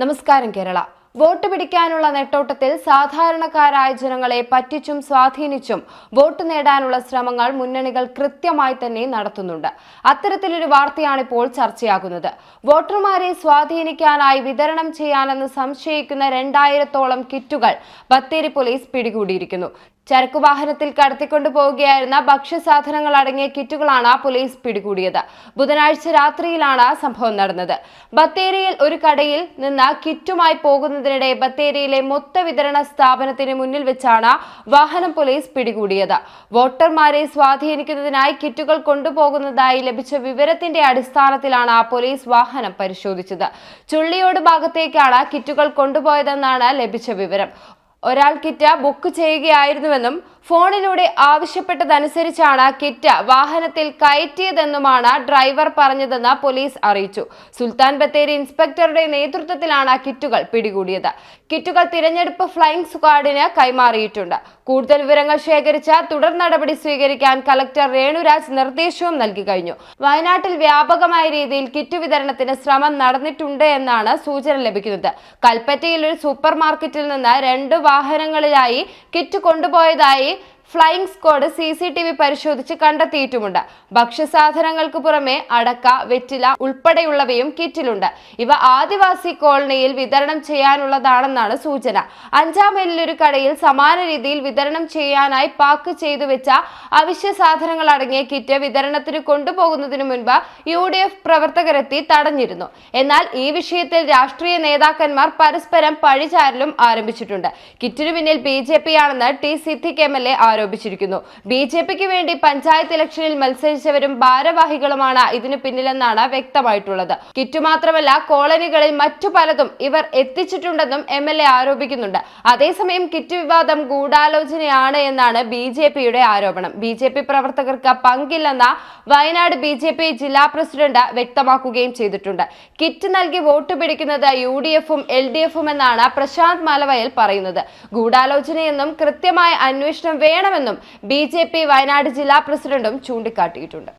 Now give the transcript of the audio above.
നമസ്കാരം കേരള. വോട്ട് പിടിക്കാനുള്ള നെട്ടോട്ടത്തിൽ സാധാരണക്കാരായ ജനങ്ങളെ പറ്റിച്ചും സ്വാധീനിച്ചും വോട്ട് നേടാനുള്ള ശ്രമങ്ങൾ മുന്നണികൾ കൃത്യമായി തന്നെ നടത്തുന്നുണ്ട്. അത്തരത്തിലൊരു വാർത്തയാണ് ഇപ്പോൾ ചർച്ചയാകുന്നത്. വോട്ടർമാരെ സ്വാധീനിക്കാനായി വിതരണം ചെയ്യാനെന്ന് സംശയിക്കുന്ന രണ്ടായിരത്തോളം കിറ്റുകൾ ബത്തേരി പോലീസ് പിടികൂടിയിരിക്കുന്നു. ചരക്കു വാഹനത്തിൽ കടത്തിക്കൊണ്ടു പോവുകയായിരുന്ന ഭക്ഷ്യസാധനങ്ങൾ അടങ്ങിയ കിറ്റുകളാണ് പോലീസ് പിടികൂടിയത്. ബുധനാഴ്ച രാത്രിയിലാണ് സംഭവം നടന്നത്. ബത്തേരിയിൽ ഒരു കടയിൽ നിന്ന് കിറ്റുമായി പോകുന്നതിനിടെ ബത്തേരിയിലെ മൊത്ത വിതരണ സ്ഥാപനത്തിന് മുന്നിൽ വെച്ചാണ് വാഹനം പോലീസ് പിടികൂടിയത്. വോട്ടർമാരെ സ്വാധീനിക്കുന്നതിനായി കിറ്റുകൾ കൊണ്ടുപോകുന്നതായി ലഭിച്ച വിവരത്തിന്റെ അടിസ്ഥാനത്തിലാണ് പോലീസ് വാഹനം പരിശോധിച്ചത്. ചുള്ളിയോട് ഭാഗത്തേക്കാണ് കിറ്റുകൾ കൊണ്ടുപോയതെന്നാണ് ലഭിച്ച വിവരം. ഒരാൾ കിറ്റ് ബുക്ക് ചെയ്യുകയായിരുന്നുവെന്നും ഫോണിലൂടെ ആവശ്യപ്പെട്ടതനുസരിച്ചാണ് കിറ്റ് വാഹനത്തിൽ കയറ്റിയതെന്നുമാണ് ഡ്രൈവർ പറഞ്ഞതെന്ന് പോലീസ് അറിയിച്ചു. സുൽത്താൻ ബത്തേരി ഇൻസ്പെക്ടറുടെ നേതൃത്വത്തിലാണ് കിറ്റുകൾ പിടികൂടിയത്. കിറ്റുകൾ തിരഞ്ഞെടുപ്പ് ഫ്ലൈയിംഗ് സ്ക്വാഡിന് കൈമാറിയിട്ടുണ്ട്. കൂടുതൽ വിവരങ്ങൾ ശേഖരിച്ച തുടർ നടപടി സ്വീകരിക്കാൻ കലക്ടർ രേണുരാജ് നിർദ്ദേശവും നൽകി കഴിഞ്ഞു. വയനാട്ടിൽ വ്യാപകമായ രീതിയിൽ കിറ്റ് വിതരണത്തിന് ശ്രമം നടന്നിട്ടുണ്ട് എന്നാണ് സൂചന ലഭിക്കുന്നത്. കൽപ്പറ്റയിൽ ഒരു സൂപ്പർ മാർക്കറ്റിൽ നിന്ന് രണ്ട് വാഹനങ്ങളിലായി kit കൊണ്ടുപോയതായി flying squad C C T V പരിശോധിച്ച് കണ്ടെത്തിയിട്ടുമുണ്ട്. ഭക്ഷ്യസാധനങ്ങൾക്ക് പുറമെ അടക്ക വെറ്റില ഉൾപ്പെടെയുള്ളവയും കിറ്റിലുണ്ട്. ഇവ ആദിവാസി കോളനിയിൽ വിതരണം ചെയ്യാനുള്ളതാണെന്നാണ് സൂചന. അഞ്ചാം മൈലിലൊരു കടയിൽ സമാന രീതിയിൽ വിതരണം ചെയ്യാനായി പാക്ക് ചെയ്തു വെച്ച അവശ്യ സാധനങ്ങൾ അടങ്ങിയ കിറ്റ് വിതരണത്തിന് കൊണ്ടുപോകുന്നതിനു മുൻപ് യു ഡി എഫ് പ്രവർത്തകരെത്തി തടഞ്ഞിരുന്നു. എന്നാൽ ഈ വിഷയത്തിൽ രാഷ്ട്രീയ നേതാക്കന്മാർ പരസ്പരം പഴിചാരലും ആരംഭിച്ചിട്ടുണ്ട്. കിറ്റിനു പിന്നിൽ ബി ജെ പി ആണെന്ന് T Siddique M L A ആരോപിച്ചിരിക്കുന്നു. B J പിക്ക് വേണ്ടി പഞ്ചായത്ത് ഇലക്ഷനിൽ മത്സരിച്ചവരും ഭാരവാഹികളുമാണ് ഇതിന് പിന്നിലെന്നാണ് വ്യക്തമായിട്ടുള്ളത്. കിറ്റ് മാത്രമല്ല കോളനികളിൽ മറ്റു പലതും ഇവർ എത്തിച്ചിട്ടുണ്ടെന്നും എം എൽ എ ആരോപിക്കുന്നുണ്ട്. അതേസമയം കിറ്റ് വിവാദം ഗൂഢാലോചനയാണ് എന്നാണ് ബി ജെ പിയുടെ ആരോപണം. ബി ജെ പി പ്രവർത്തകർക്ക് പങ്കില്ലെന്ന വയനാട് ബി ജെ പി ജില്ലാ പ്രസിഡന്റ് വ്യക്തമാക്കുകയും ചെയ്തിട്ടുണ്ട്. കിറ്റ് നൽകി വോട്ട് പിടിക്കുന്നത് യു ഡി എഫും എൽ ഡി എഫും എന്നാണ് പ്രശാന്ത് മാലവയൽ പറയുന്നത്. ഗൂഢാലോചനയെന്നും കൃത്യമായ അന്വേഷണം വേണമെന്നും ബി വയനാട് ജില്ലാ പ്രസിഡന്റും ചൂണ്ടിക്കാട്ടിയിട്ടുണ്ട്.